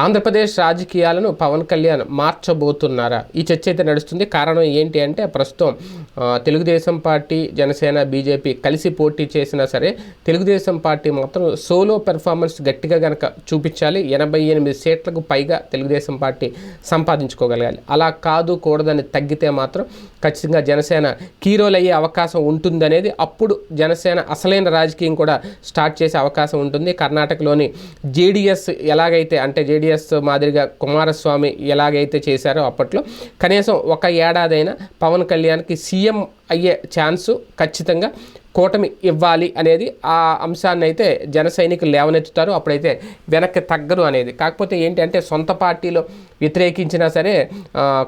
ఆంధ్రప్రదేశ్ రాజకీయాలను పవన్ కళ్యాణ్ మార్చబోతున్నారా? ఈ చర్చ అయితే నడుస్తుంది. కారణం ఏంటి అంటే ప్రస్తుతం తెలుగుదేశం పార్టీ జనసేన బీజేపీ కలిసి పోటీ చేసినా సరే తెలుగుదేశం పార్టీ మాత్రం సోలో పెర్ఫార్మెన్స్ గట్టిగా కనుక చూపించాలి. ఎనభై ఎనిమిది సీట్లకు పైగా తెలుగుదేశం పార్టీ సంపాదించుకోగలగాలి. అలా కాదు కూడదని తగ్గితే మాత్రం ఖచ్చితంగా జనసేన కీరోలు అయ్యే అవకాశం ఉంటుందనేది అప్పుడు జనసేన అసలైన రాజకీయం కూడా స్టార్ట్ చేసే అవకాశం ఉంటుంది. కర్ణాటకలోని జేడిఎస్ ఎలాగైతే అంటే జేడిఎస్ మాదిరిగా కుమారస్వామి ఎలాగైతే చేశారో అప్పట్లో కనీసం ఒక ఏడాదైనా పవన్ కళ్యాణ్కి సీఎం అయ్యే ఛాన్సు ఖచ్చితంగా కూటమి ఇవ్వాలి అనేది ఆ అంశాన్ని అయితే జన సైనికులు లేవనెత్తుతారు. అప్పుడైతే వెనక్కి తగ్గరు అనేది. కాకపోతే ఏంటంటే సొంత పార్టీలో వ్యతిరేకించినా సరే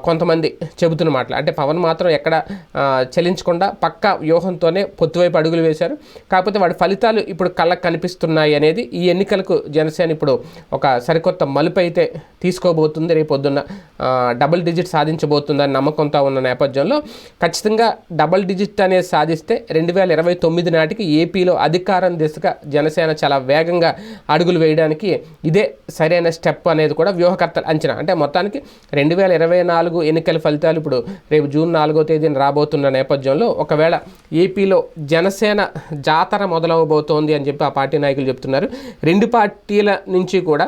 కొంతమంది చెబుతున్న మాటలు. అంటే పవన్ మాత్రం ఎక్కడ ఆ, చలించకుండా పక్క వ్యూహంతోనే పొత్తువైపు అడుగులు వేశారు. కాకపోతే వాడి ఫలితాలు ఇప్పుడు కళ్ళకు కనిపిస్తున్నాయి అనేది ఈ ఎన్నికలకు జనసేన ఇప్పుడు ఒక సరికొత్త మలుపు అయితే తీసుకోబోతుంది. రేపు పొద్దున్న డబుల్ డిజిట్ సాధించబోతుందని నమ్మకంతో ఉన్న నేపథ్యంలో ఖచ్చితంగా డబుల్ డిజిట్ అనేది సాధిస్తే రెండు వేల ఇరవై తొమ్మిది నాటికి ఏపీలో అధికారం దిశగా జనసేన చాలా వేగంగా అడుగులు వేయడానికి ఇదే సరైన స్టెప్ అనేది కూడా వ్యూహకర్తల అంచనా. అంటే మొత్తానికి రెండు వేల ఇరవై నాలుగు ఎన్నికల ఫలితాలు ఇప్పుడు రేపు జూన్ నాలుగో తేదీన రాబోతున్న నేపథ్యంలో ఒకవేళ ఏపీలో జనసేన జాతర మొదలవబోతోంది అని చెప్పి ఆ పార్టీ నాయకులు చెప్తున్నారు. రెండు పార్టీల నుంచి కూడా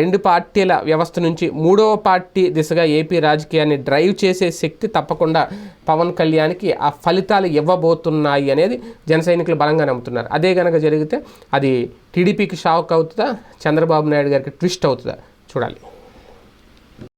రెండు పార్టీల వ్యవస్థ నుంచి మూడవ పార్టీ దిశగా ఏపీ రాజకీయాన్ని డ్రైవ్ చేసే శక్తి తప్పకుండా పవన్ కళ్యాణ్కి ఆ ఫలితాలు ఇవ్వబోతున్నాయి అనేది జన సైనికులు బలంగా నమ్ముతున్నారు. అదే కనుక జరిగితే అది టీడీపీకి షాక్ అవుతుందా? చంద్రబాబు నాయుడు గారికి ట్విస్ట్ అవుతుందా? చూడాలి.